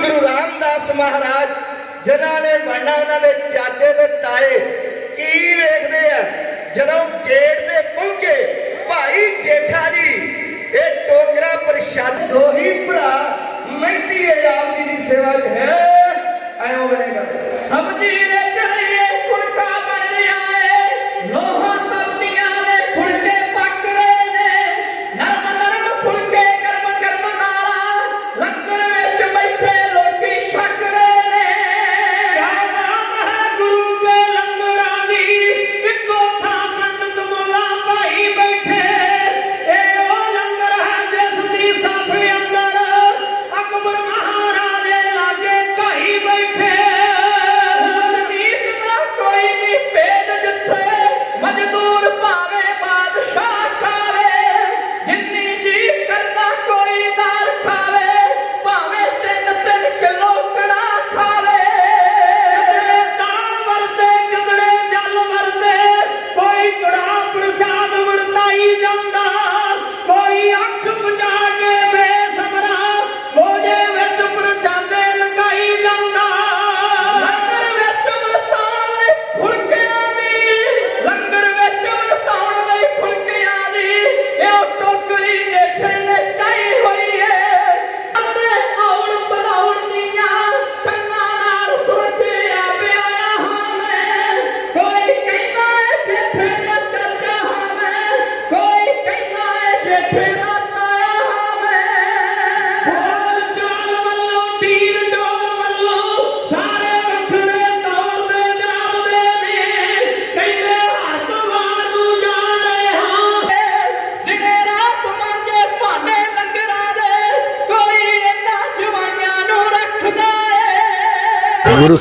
ਗੁਰੂ ਰਾਮਦਾਸ ਮਹਾਰਾਜ, ਜਿਨ੍ਹਾਂ ਨੇ ਬਣਨਾ ਉਹਨਾਂ ਦੇ ਚਾਚੇ ਤੇ ਤਾਏ, ਕੀ ਵੇਖਦੇ ਆ? ਜਦੋਂ ਗੇਟ ਤੇ ਪਹੁੰਚੇ, ਭਾਈ ਜੇਠਾ ਜੀ, ਇਹ ਟੋਕਰਾ ਪ੍ਰਸ਼ਾਦ ਸੋਹੀ ਭਰਾ ਮਹਿੰਦੀ ਆਪ ਦੀ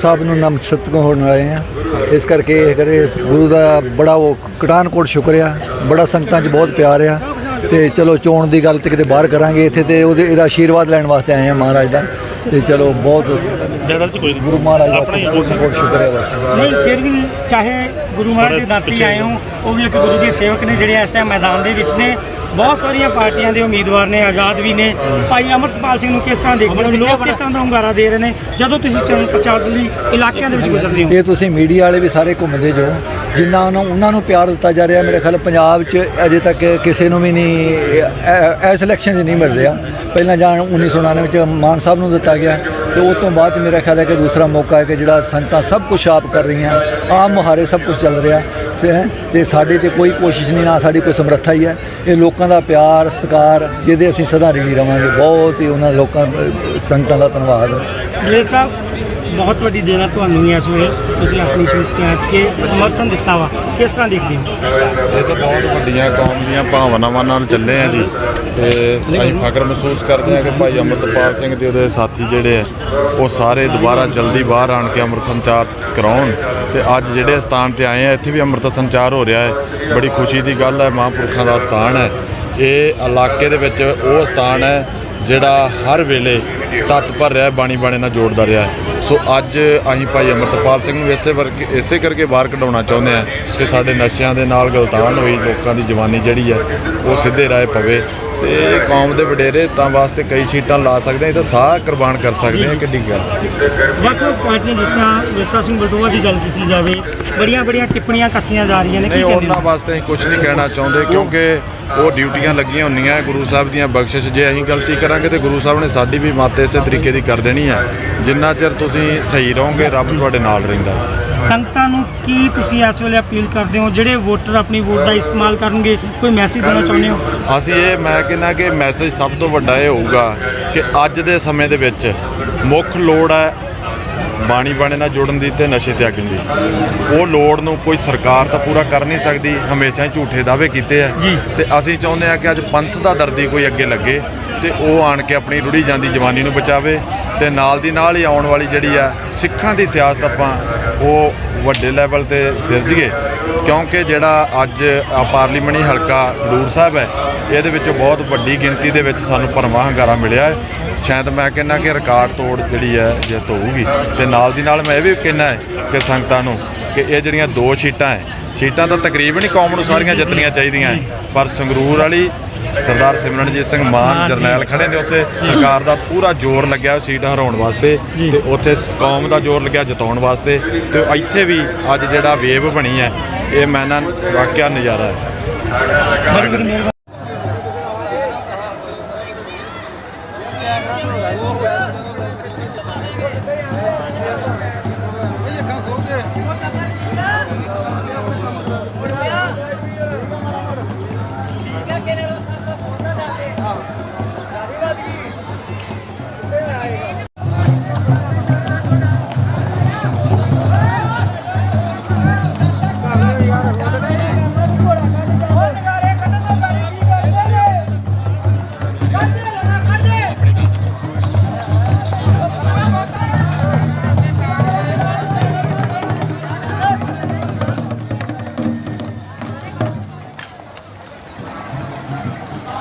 ਸਾਹਿਬ ਨੂੰ ਨਮਸਤਕ ਹੋਣ ਆਏ ਆ। ਇਸ ਕਰਕੇ ਇਹ ਕਰੇ ਗੁਰੂ ਦਾ ਬੜਾ ਉਹ ਕਟਾਨਕੋਟ ਸ਼ੁਕਰ ਆ ਬੜਾ ਸੰਗਤਾਂ 'ਚ ਬਹੁਤ ਪਿਆਰ ਆ ਤੇ ਚਲੋ ਚੋਣ ਦੀ ਗੱਲ ਤੇ ਕਿਤੇ ਬਾਹਰ ਕਰਾਂਗੇ ਇੱਥੇ ਤੇ ਉਹਦੇ ਇਹਦਾ ਆਸ਼ੀਰਵਾਦ ਲੈਣ ਵਾਸਤੇ ਆਏ ਆ ਮਹਾਰਾਜ ਦਾ। ਤੇ ਚਲੋ ਬਹੁਤ ਜ਼ਿਆਦਾ ਚ ਕੋਈ ਗੁਰੂ ਮਹਾਰਾਜ ਦਾ ਆਪਣਾ ਹੀ ਬਹੁਤ ਬਹੁਤ ਸ਼ੁਕਰ ਹੈ ਨਹੀਂ ਫਿਰ ਵੀ ਚਾਹੇ ਗੁਰੂ ਮਹਾਰਾਜ ਦੇ ਦਾਤੀ ਆਏ ਹੋ ਉਹ ਵੀ ਇੱਕ ਗੁਰੂ ਦੇ ਸੇਵਕ ਨੇ ਜਿਹੜੇ ਇਸ ਟਾਈਮ ਮੈਦਾਨ ਦੇ ਵਿੱਚ ਨੇ। ਬਹੁਤ ਸਾਰੀਆਂ ਪਾਰਟੀਆਂ ਦੇ ਉਮੀਦਵਾਰ ਨੇ ਆਜ਼ਾਦ ਵੀ ਨੇ। ਭਾਈ ਅਮਰਤਪਾਲ ਸਿੰਘ ਨੂੰ ਕਿਸ ਤਰ੍ਹਾਂ ਦੇਖਦੇ ਹੋ? ਲੋਕ ਕਿਸ ਤਰ੍ਹਾਂ ਦਾ ਹੁੰਗਾਰਾ ਦੇ ਰਹੇ ਨੇ? ਜਦੋਂ ਤੁਸੀਂ ਚੋਣ ਪ੍ਰਚਾਰ ਦੇ ਲਈ ਇਲਾਕਿਆਂ ਦੇ ਵਿੱਚ ਗੁਜ਼ਰਦੇ ਹੋ? ਇਹ ਤੁਸੀਂ ਮੀਡੀਆ ਵਾਲੇ ਵੀ ਸਾਰੇ ਘੁੰਮਦੇ ਜੋ ਜਿੰਨਾ ਉਹਨਾਂ ਉਹਨਾਂ ਨੂੰ ਪਿਆਰ ਦਿੱਤਾ ਜਾ ਰਿਹਾ ਮੇਰੇ ਖਿਆਲ ਪੰਜਾਬ 'ਚ ਅਜੇ ਤੱਕ ਕਿਸੇ ਨੂੰ ਵੀ ਨਹੀਂ ਐਸ ਇਲੈਕਸ਼ਨ 'ਚ ਨਹੀਂ ਮਿਲ ਰਿਹਾ। ਪਹਿਲਾਂ ਜਾਣ 1999 ਚ ਮਾਨ ਸਾਹਿਬ ਨੂੰ ਦਿੱਤਾ ਗਿਆ ਤੇ ਉਸ ਤੋਂ ਬਾਅਦ ਮੇਰਾ ਖਿਆਲ ਹੈ ਕਿ ਦੂਸਰਾ ਮੌਕਾ ਹੈ ਕਿ ਜਿਹੜਾ ਸੰਗਤਾਂ ਸਭ ਕੁਝ ਆਪ ਕਰ ਰਹੀਆਂ ਆਮ ਮੁਹਾਰੇ ਸਭ ਕੁਝ ਚੱਲ ਰਿਹਾ। ਹੈ ਤੇ ਸਾਡੇ ਤੇ ਕੋਈ ਕੋਸ਼ਿਸ਼ ਨਹੀਂ, ਨਾ ਸਾਡੀ ਕੋਈ ਸਮਰੱਥਾ ਹੀ ਹੈ। ਇਹ ਲੋਕਾਂ ਦਾ ਪਿਆਰ, ਸਤਿਕਾਰ, ਜਿਹਦੇ ਅਸੀਂ ਸਦਾ ਰੀਣੀ ਰਵਾਂਗੇ। ਬਹੁਤ ਹੀ ਉਹਨਾਂ ਲੋਕਾਂ, ਸੰਗਤਾਂ ਦਾ ਧੰਨਵਾਦ। ਬਲੇਰ ਸਾਹਿਬ, ਬਹੁਤ ਵੱਡੀ ਦੇਣਾ ਤੁਹਾਨੂੰ ਵੀ ਇਸ ਵੇਲੇ। ਤੁਸੀਂ ਆਪਣੀ ਸ਼ਮਸਤਿਆਂ ਕੇ ਸਮਰਥਨ ਦਿੱਤਾ ਵਾ। ਕਿਸ ਤਰ੍ਹਾਂ ਦੇਖਦੇ ਹੋ? ਇਹ ਤਾਂ ਬਹੁਤ ਵੱਡੀਆਂ ਕੌਮ ਦੀਆਂ ਭਾਵਨਾਵਾਂ ਨਾਲ ਚੱਲੇ ਆ ਜੀ। ਤੇ ਅਸੀਂ ਫਖਰ ਮਹਿਸੂਸ ਕਰਦੇ ਆ ਕਿ ਭਾਈ ਅੰਮ੍ਰਿਤਪਾਲ ਸਿੰਘ ਤੇ ਉਹਦੇ ਸਾਥੀ ਜਿਹੜੇ ਆ, ਉਹ ਸਾਰੇ ਦੁਬਾਰਾ ਜਲਦੀ ਬਾਹਰ ਆਣ ਕੇ ਅੰਮ੍ਰਿਤ ਸੰਚਾਰ ਕਰਾਉਣ। ਤੇ ਅੱਜ ਜਿਹੜੇ ਸਥਾਨ ਤੇ ਆਏ ਆ, ਇੱਥੇ ਵੀ ਅੰਮ੍ਰਿਤ ਸੰਚਾਰ ਹੋ ਰਿਹਾ ਹੈ। ਬੜੀ ਖੁਸ਼ੀ ਦੀ ਗੱਲ ਹੈ, ਮਹਾਂਪੁਰਖਾਂ ਦਾ ਸਥਾਨ ਹੈ। ਇਹ ਇਲਾਕੇ ਦੇ ਵਿੱਚ ਉਹ ਸਥਾਨ ਹੈ ਜਿਹੜਾ ਹਰ ਵੇਲੇ ਤਤ ਭਰ ਰਿਹਾ ਬਾਣੀ ਬਾਣੇ ਨਾਲ ਜੋੜਦਾ ਰਿਹਾ। ਸੋ ਅੱਜ ਅਸੀਂ ਭਾਈ ਅਮਰਤਪਾਲ ਸਿੰਘ ਨੂੰ ਇਸੇ ਵਰਗੇ ਇਸੇ ਕਰਕੇ ਬਾਹਰ ਕਢਾਉਣਾ ਚਾਹੁੰਦੇ ਆ ਕਿ ਸਾਡੇ ਨਸ਼ਿਆਂ ਦੇ ਨਾਲ ਗਲਤਾਨ ਹੋਈ ਲੋਕਾਂ ਦੀ ਜਵਾਨੀ ਜਿਹੜੀ ਹੈ ਉਹ ਸਿੱਧੇ ਰਾਹ ਪਵੇ। ਤੇ ਕੌਮ ਦੇ ਵਡੇਰੇ ਤਾਂ ਵਾਸਤੇ ਕਈ ਸੀਟਾਂ ਲਾ ਸਕਦੇ ਆ ਇਹ ਤਾਂ ਸਾਹ ਕੁਰਬਾਨ ਕਰ ਸਕਦੇ ਆ ਕਿੱਡੀ ਗੱਲ ਵੱਖ ਵੱਖ ਪਾਰਟੀਆਂ ਜਿਸ ਤਰ੍ਹਾਂ ਵਿਰਸਾ ਸਿੰਘ ਬਲਟੋਆ ਦੀ ਗੱਲ ਕੀਤੀ ਜਾਵੇ ਬੜੀਆਂ ਬੜੀਆਂ ਟਿੱਪਣੀਆਂ ਕੱਸੀਆਂ ਜਾ ਰਹੀਆਂ ਨੇ ਕੀ ਕਹਿੰਦੇ ਉਹਨਾਂ ਵਾਸਤੇ ਅਸੀਂ ਕੁਝ ਨਹੀਂ ਕਹਿਣਾ ਚਾਹੁੰਦੇ ਕਿਉਂਕਿ ਉਹ ਡਿਊਟੀਆਂ ਲੱਗੀਆਂ ਹੁੰਦੀਆਂ ਗੁਰੂ ਸਾਹਿਬ ਦੀਆਂ ਬਖਸ਼ਿਸ਼। ਜੇ ਅਸੀਂ ਗਲਤੀ ਕਰਾਂਗੇ ਤੇ ਗੁਰੂ ਸਾਹਿਬ ਨੇ ਸਾਡੀ ਵੀ ਮੱਤ ਇਸੇ ਤਰੀਕੇ ਦੀ ਕਰ ਦੇਣੀ ਹੈ ਜਿੰਨਾ ਚਿਰ ਤੁਸੀਂ ਸਹੀ ਰਹੋਗੇ ਰੱਬ ਤੁਹਾਡੇ ਨਾਲ ਰਹਿੰਦਾ। ਸੰਗਤਾਂ ਨੂੰ ਕੀ ਤੁਸੀਂ ਇਸ ਵੇਲੇ ਅਪੀਲ ਕਰਦੇ ਹੋ? ਜਿਹੜੇ ਵੋਟਰ ਆਪਣੀ ਵੋਟ ਦਾ ਇਸਤੇਮਾਲ ਕਰਨਗੇ ਕੋਈ ਮੈਸੇਜ ਦੇਣਾ ਚਾਹੁੰਦੇ ਹੋ? ਅਸੀਂ ਇਹ ਮੈਂ ਕਹਿੰਦਾ ਕਿ ਮੈਸੇਜ ਸਭ ਤੋਂ ਵੱਡਾ ਇਹ ਹੋਊਗਾ ਕਿ ਅੱਜ ਦੇ ਸਮੇਂ ਦੇ ਵਿੱਚ ਮੁੱਖ ਲੋੜ ਹੈ ਬਾਣੀ ਬਾਣੇ ਨਾਲ ਜੁੜਨ ਦੀ ਤੇ ਨਸ਼ੇ ਤਿਆਗਣ ਦੀ। ਉਹ ਲੋੜ ਨੂੰ ਕੋਈ ਸਰਕਾਰ ਤਾਂ ਪੂਰਾ ਕਰ ਨਹੀਂ ਸਕਦੀ ਹਮੇਸ਼ਾ ਹੀ ਝੂਠੇ ਦਾਅਵੇ ਕੀਤੇ ਆ। ਜੀ। ਤੇ ਅਸੀਂ ਚਾਹੁੰਦੇ ਆ ਕਿ ਅੱਜ ਪੰਥ ਦਾ ਦਰਦੀ ਕੋਈ ਅੱਗੇ ਲੱਗੇ ਤੇ ਉਹ ਆਣ ਕੇ ਆਪਣੀ ਰੁੜੀ ਜਾਂਦੀ ਜਵਾਨੀ ਨੂੰ ਬਚਾਵੇ ਤੇ ਨਾਲ ਦੀ ਨਾਲ ਹੀ ਆਉਣ ਵਾਲੀ ਜਿਹੜੀ ਆ ਸਿੱਖਾਂ ਦੀ ਸਿਆਸਤ ਆਪਾਂ ਉਹ ਵੱਡੇ ਲੈਵਲ ਤੇ ਸਿਰਜੀਏ। ਕਿਉਂਕਿ ਜਿਹੜਾ ਅੱਜ ਆ ਪਾਰਲੀਮੈਂਟੀ ਹਲਕਾ ਖਡੂਰ ਸਾਹਿਬ ਹੈ ਇਹਦੇ ਵਿੱਚ ਬਹੁਤ ਵੱਡੀ ਗਿਣਤੀ ਦੇ ਵਿੱਚ ਸਾਨੂੰ ਭਰਵਾਂ ਹੰਗਾਰਾ ਮਿਲਿਆ ਹੈ। ਸ਼ਾਇਦ ਮੈਂ ਕਹਿੰਦਾ ਕਿ ਰਿਕਾਰਡ ਤੋੜ ਜਿਹੜੀ ਹੈ ਜਿੱਤ ਹੋਊਗੀ ਤੇ ਨਾਲ ਦੀ ਨਾਲ ਮੈਂ ਇਹ ਵੀ ਕਹਿੰਦਾ ਹੈ ਕਿ ਸੰਗਤਾਂ ਨੂੰ ਕਿ ਇਹ ਜਿਹੜੀਆਂ ਦੋ ਸੀਟਾਂ ਹੈ ਸੀਟਾਂ ਤਾਂ ਤਕਰੀਬਨ ਹੀ ਕੌਮ ਨੂੰ ਸਾਰੀਆਂ ਜਿੱਤਣੀਆਂ ਚਾਹੀਦੀਆਂ ਹੈ ਪਰ ਸੰਗਰੂਰ ਵਾਲੀ ਸਰਦਾਰ ਸਿਮਰਨਜੀਤ ਸਿੰਘ ਮਾਨ ਜਰਨੈਲ ਖੜੇ ਨੇ ਉੱਥੇ ਸਰਕਾਰ ਦਾ ਪੂਰਾ ਜ਼ੋਰ ਲੱਗਿਆ ਸੀਟਾਂ ਹਰਾਉਣ ਵਾਸਤੇ ਤੇ ਉੱਥੇ ਕੌਮ ਦਾ ਜ਼ੋਰ ਲੱਗਿਆ ਜਿਤਾਉਣ ਵਾਸਤੇ ਤੇ ਇੱਥੇ ਵੀ ਅੱਜ ਜਿਹੜਾ ਵੇਵ ਬਣੀ ਹੈ ਇਹ ਮੈਂ ਨਾ ਵਾਕਿਆ ਨਜ਼ਾਰਾ ਹੋ।